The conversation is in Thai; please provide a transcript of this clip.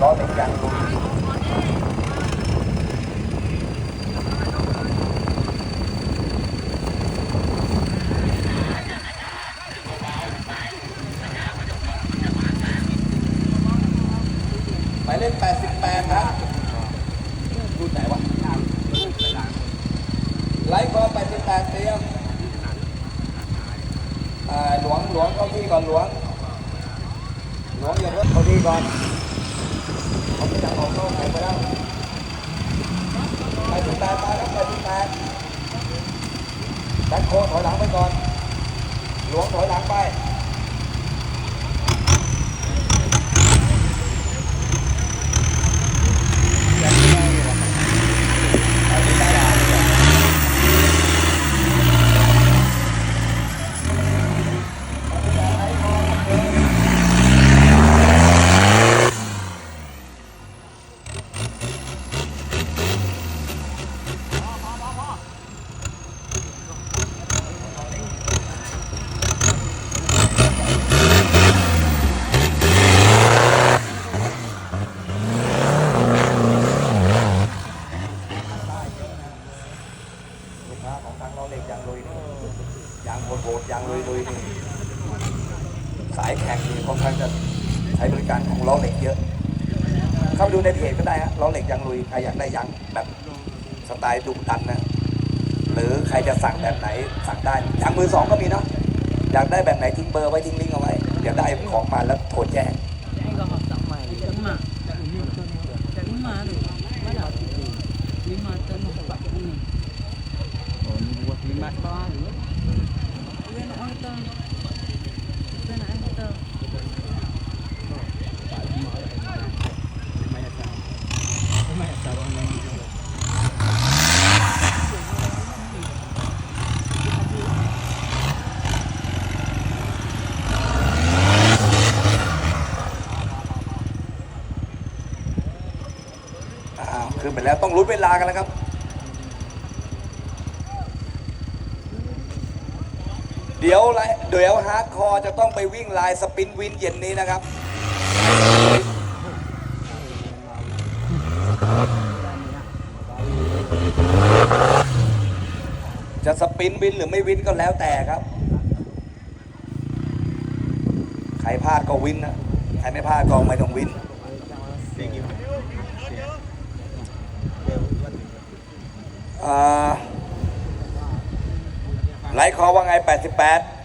ล้อเป็นการดูหมายเลข88ครับรุ่นไหนวะไลฟ์คอ88เตรียมหลวงหลวงเข้าที่ก่อนหลวงหลวงอย่าเพิ่งเข้าที่ก่อน เขาไม่อยากออกนอกไหนไปแล้วไปถึงแปดมาแล้วไปถึงแปดแบ็คโคถอยหลังไปก่อน หลวงถอยหลังไป ลูกค้าของทางเราเหล็กยางลุยนี่ยาง โหดๆยางลุยลุยๆนี่สายแข่งนี่ค่อนข้างจะใช้บริการของล้อเหล็กเยอะ เข้าไปดูในเพจก็ได้ฮะล้อเหล็กยางลุยใครอยากได้ยางแบบสไตล์ดุดันนะหรือใครจะสั่งแบบไหนสั่งได้ยางมือสองก็มีเนาะอยากได้แบบไหนทิ้งเบอร์ไว้ทิ้งลิงก์เอาไว้เดี๋ยวได้ของมาแล้วโทรแจ้ง Lima. Lima tu. Mana? Lima tu empat ini. Oh, ni buat lima bawah tu. Dia nak hantar. Dia nak hantar. อ้าว ขึ้นไปแล้วต้องลุ้นเวลากันแล้วครับ เดี๋ยวไลเดี๋ยวฮาร์ดคอร์จะต้องไปวิ่งลายสปินวินเย็นนี้นะครับ จะสปินวินหรือไม่วินก็แล้วแต่ครับ ใครพลาดก็วินนะ ใครไม่พลาดก็ไม่ต้องวิน อ่าไลคอว่าไง 88